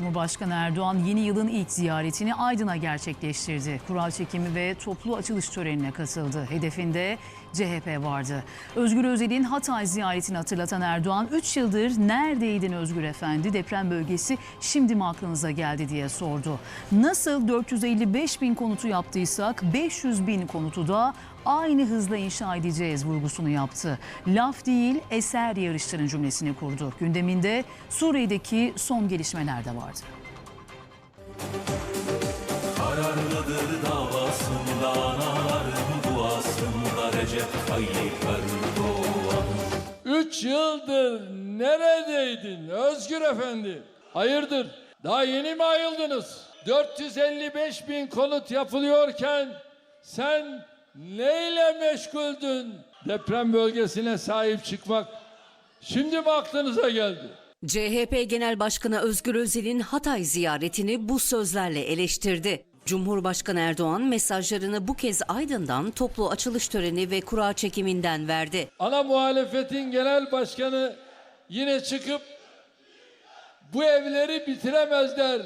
Cumhurbaşkanı Erdoğan yeni yılın ilk ziyaretini Aydın'a gerçekleştirdi. Kural çekimi ve toplu açılış törenine katıldı. Hedefinde CHP vardı. Özgür Özel'in Hatay ziyaretini hatırlatan Erdoğan 3 yıldır neredeydin Özgür Efendi deprem bölgesi şimdi mi aklınıza geldi diye sordu. Nasıl 455 bin konutu yaptıysak 500 bin konutu da aynı hızla inşa edeceğiz vurgusunu yaptı. Laf değil eser yarıştırın cümlesini kurdu. Gündeminde Suriye'deki son gelişmeler de vardı. Kararlıdır davasında Anaların duasında Recep Tayyip Erdoğan Üç yıldır neredeydin Özgür Efendi? Hayırdır? Daha yeni mi ayıldınız? 455 bin konut yapılıyorken sen neyle meşguldün? Deprem bölgesine sahip çıkmak şimdi mi aklınıza geldi? CHP Genel Başkanı Özgür Özel'in Hatay ziyaretini bu sözlerle eleştirdi. Cumhurbaşkanı Erdoğan mesajlarını bu kez Aydın'dan toplu açılış töreni ve kura çekiminden verdi. Ana muhalefetin genel başkanı yine çıkıp bu evleri bitiremezler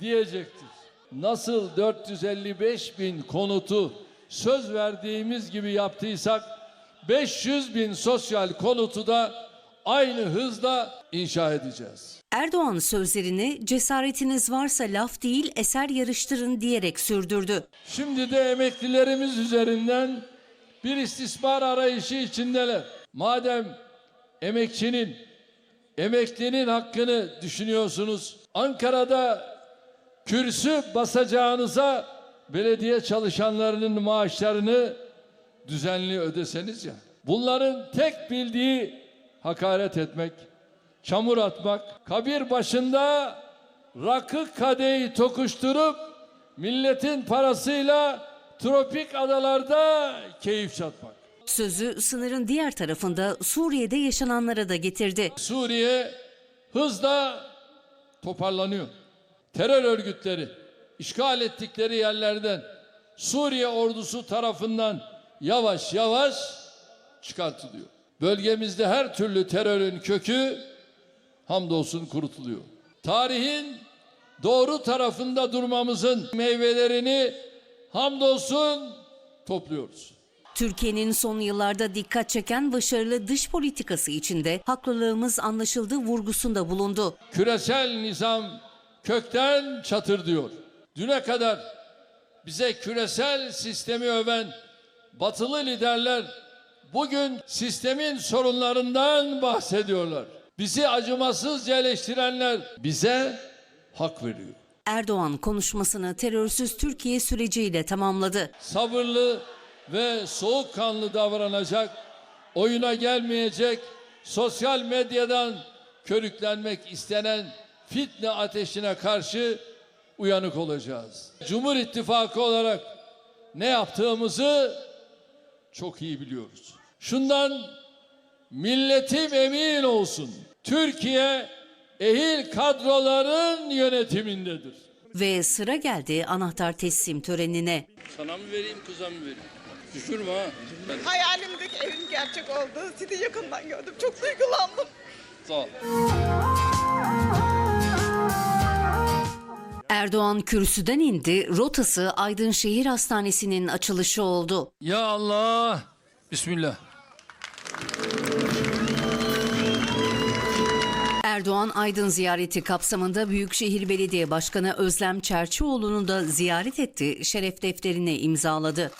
diyecektir. Nasıl 455 bin konutu söz verdiğimiz gibi yaptıysak 500 bin sosyal konutu da aynı hızla inşa edeceğiz. Erdoğan sözlerini cesaretiniz varsa laf değil eser yarıştırın diyerek sürdürdü. Şimdi de emeklilerimiz üzerinden bir istismar arayışı içindeler. Madem emekçinin, emeklinin hakkını düşünüyorsunuz, Ankara'da kürsü basacağınıza belediye çalışanlarının maaşlarını düzenli ödeseniz ya. Bunların tek bildiği hakaret etmek, çamur atmak, kabir başında rakı kadehi tokuşturup milletin parasıyla tropik adalarda keyif çatmak. Sözü sınırın diğer tarafında Suriye'de yaşananlara da getirdi. Suriye hızla toparlanıyor. Terör örgütleri işgal ettikleri yerlerden Suriye ordusu tarafından yavaş yavaş çıkartılıyor. Bölgemizde her türlü terörün kökü hamdolsun kurutuluyor. Tarihin doğru tarafında durmamızın meyvelerini hamdolsun topluyoruz. Türkiye'nin son yıllarda dikkat çeken başarılı dış politikası içinde haklılığımız anlaşıldığı vurgusunda bulundu. küresel nizam kökten çatır diyor. Düne kadar bize küresel sistemi öven batılı liderler bugün sistemin sorunlarından bahsediyorlar. Bizi acımasızca eleştirenler bize hak veriyor. Erdoğan konuşmasını terörsüz Türkiye süreciyle tamamladı. Sabırlı ve soğukkanlı davranacak, oyuna gelmeyecek, sosyal medyadan körüklenmek istenen fitne ateşine karşı uyanık olacağız. Cumhur İttifakı olarak ne yaptığımızı çok iyi biliyoruz. Şundan milletim emin olsun. Türkiye ehil kadroların yönetimindedir. Ve sıra geldi anahtar teslim törenine. Sana mı vereyim kıza mı vereyim? Düşürme ha. Hayalimdeki evin gerçek oldu. Sizi yakından gördüm. Çok duygulandım. Sağ ol. Erdoğan kürsüden indi, rotası Aydın Şehir Hastanesi'nin açılışı oldu. Ya Allah. Bismillah. Erdoğan Aydın ziyareti kapsamında Büyükşehir Belediye Başkanı Özlem Çerçioğlu'nu da ziyaret etti, şeref defterine imzaladı.